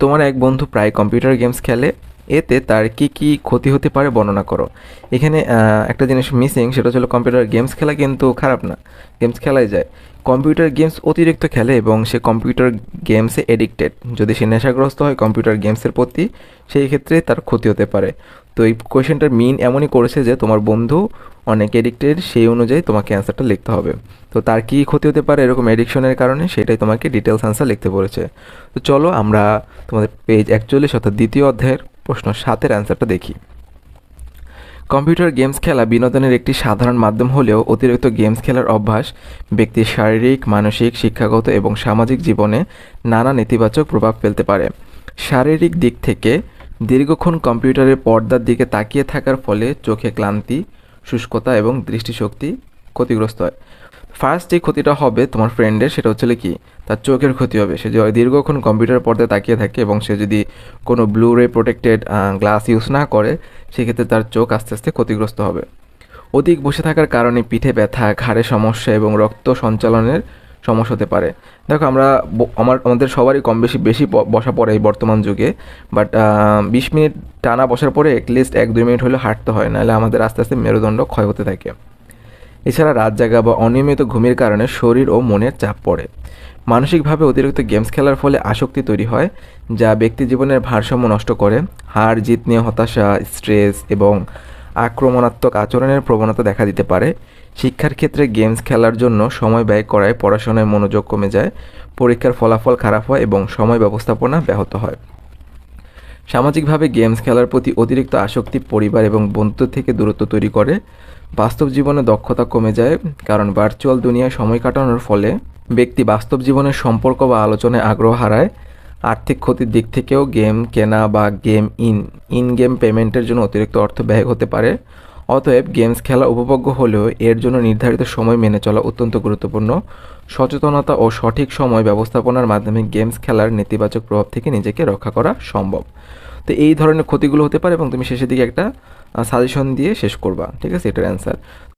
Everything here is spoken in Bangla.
তোমার এক বন্ধু প্রায় কম্পিউটার গেমস খেলে এতে তার কি কি ক্ষতি হতে পারে বর্ণনা করো। এখানে একটা জিনিস মিসিং সেটা হচ্ছে কম্পিউটার গেমস খেলা কিন্তু খারাপ না। গেমস খেলাই যায়। কম্পিউটার গেমস অতিরিক্ত খেলে এবং সে কম্পিউটার গেমসে এডিক্টেড যদি সে নেশাগ্রস্ত হয় কম্পিউটার গেমসের প্রতি, সেই ক্ষেত্রে তার ক্ষতি হতে পারে। তো এই কোয়েশ্চেনটার মিন এমনই করেছে যে তোমার বন্ধু অনেক এডিক্টেড সেই অনুযায়ী তোমাকে অ্যান্সারটা লিখতে হবে। তো তার কী ক্ষতি হতে পারে এরকম এডিকশনের কারণে, সেটাই তোমাকে ডিটেলস অ্যান্সার লিখতে বলেছে। তো চলো আমরা তোমাদের পেজ একচল্লিশ অর্থাৎ দ্বিতীয় অধ্যায়ের প্রশ্ন সাতের অ্যান্সারটা দেখি। কম্পিউটার গেমস খেলা বিনোদনের একটি সাধারণ মাধ্যম হলেও অতিরিক্ত গেমস খেলার অভ্যাস, ব্যক্তির শারীরিক, মানসিক, শিক্ষাগত এবং সামাজিক জীবনে নানা নেতিবাচক প্রভাব ফেলতে পারে। শারীরিক দিক থেকে, দীর্ঘক্ষণ কম্পিউটারের পর্দার দিকে তাকিয়ে থাকার ফলে চোখে ক্লান্তি, শুষ্কতা এবং দৃষ্টিশক্তি ক্ষতিগ্রস্ত হয়। ফার্স্ট যে ক্ষতিটা হবে তোমার ফ্রেন্ডের সেটা হচ্ছে কি? তার চোখের ক্ষতি হবে। সে যদি দীর্ঘক্ষণ কম্পিউটার পর্দায় তাকিয়ে থাকে এবং সে যদি কোনো ব্লু রে প্রোটেক্টেড গ্লাস ইউজ না করে, সেক্ষেত্রে তার চোখ আস্তে আস্তে ক্ষতিগ্রস্ত হবে। অধিক বসে থাকার কারণে পিঠে ব্যথা, ঘাড়ে সমস্যা এবং রক্ত সঞ্চালনের সমস্যা হতে পারে। দেখো, আমরা আমার, আমাদের সবারই কম বেশি বেশি বসা পড়ে এই বর্তমান যুগে। বাট বিশ মিনিট টানা বসার পরে অ্যাটলিস্ট এক দুই মিনিট হলে হাঁটতে হয়। নাহলে আমাদের আস্তে আস্তে মেরুদণ্ড ক্ষয় হতে থাকে। এছাড়া রাত জাগা বা অনিয়মিত ঘুমের কারণে শরীর ও মনের চাপ পড়ে। মানসিকভাবে অতিরিক্ত গেমস খেলার ফলে আসক্তি তৈরি হয়, যা ব্যক্তি জীবনের ভারসাম্য নষ্ট করে। হার জিত নিয়ে হতাশা, স্ট্রেস এবং আক্রমণাত্মক আচরণের প্রবণতা দেখা দিতে পারে। শিক্ষার ক্ষেত্রে গেমস খেলার জন্য সময় ব্যয় করায় পড়াশোনায় মনোযোগ কমে যায়, পরীক্ষার ফলাফল খারাপ হয় এবং সময় ব্যবস্থাপনা ব্যাহত হয়। সামাজিকভাবে গেমস খেলার প্রতি অতিরিক্ত আসক্তি পরিবার এবং বন্ধুত্ব থেকে দূরত্ব তৈরি করে। বাস্তব জীবনে দক্ষতা কমে যায়, কারণ ভার্চুয়াল দুনিয়ায় সময় কাটানোর ফলে ব্যক্তি বাস্তব জীবনের সম্পর্ক বা আলোচনায় আগ্রহ হারায়। আর্থিক ক্ষতির দিক থেকেও গেম কেনা বা গেম ইন ইন গেম পেমেন্টের জন্য অতিরিক্ত অর্থ ব্যয় হতে পারে। অতএব গেমস খেলা উপভোগ্য হলেও এর জন্য নির্ধারিত সময় মেনে চলা অত্যন্ত গুরুত্বপূর্ণ। সচেতনতা ও সঠিক সময় ব্যবস্থাপনার মাধ্যমে গেমস খেলার নেতিবাচক প্রভাব থেকে নিজেকে রক্ষা করা সম্ভব। তো এই ধরনের ক্ষতিগুলো হতে পারে এবং তুমি শেষের দিকে একটা সাজেশন দিয়ে শেষ করবা। ঠিক আছে? এটার অ্যান্সার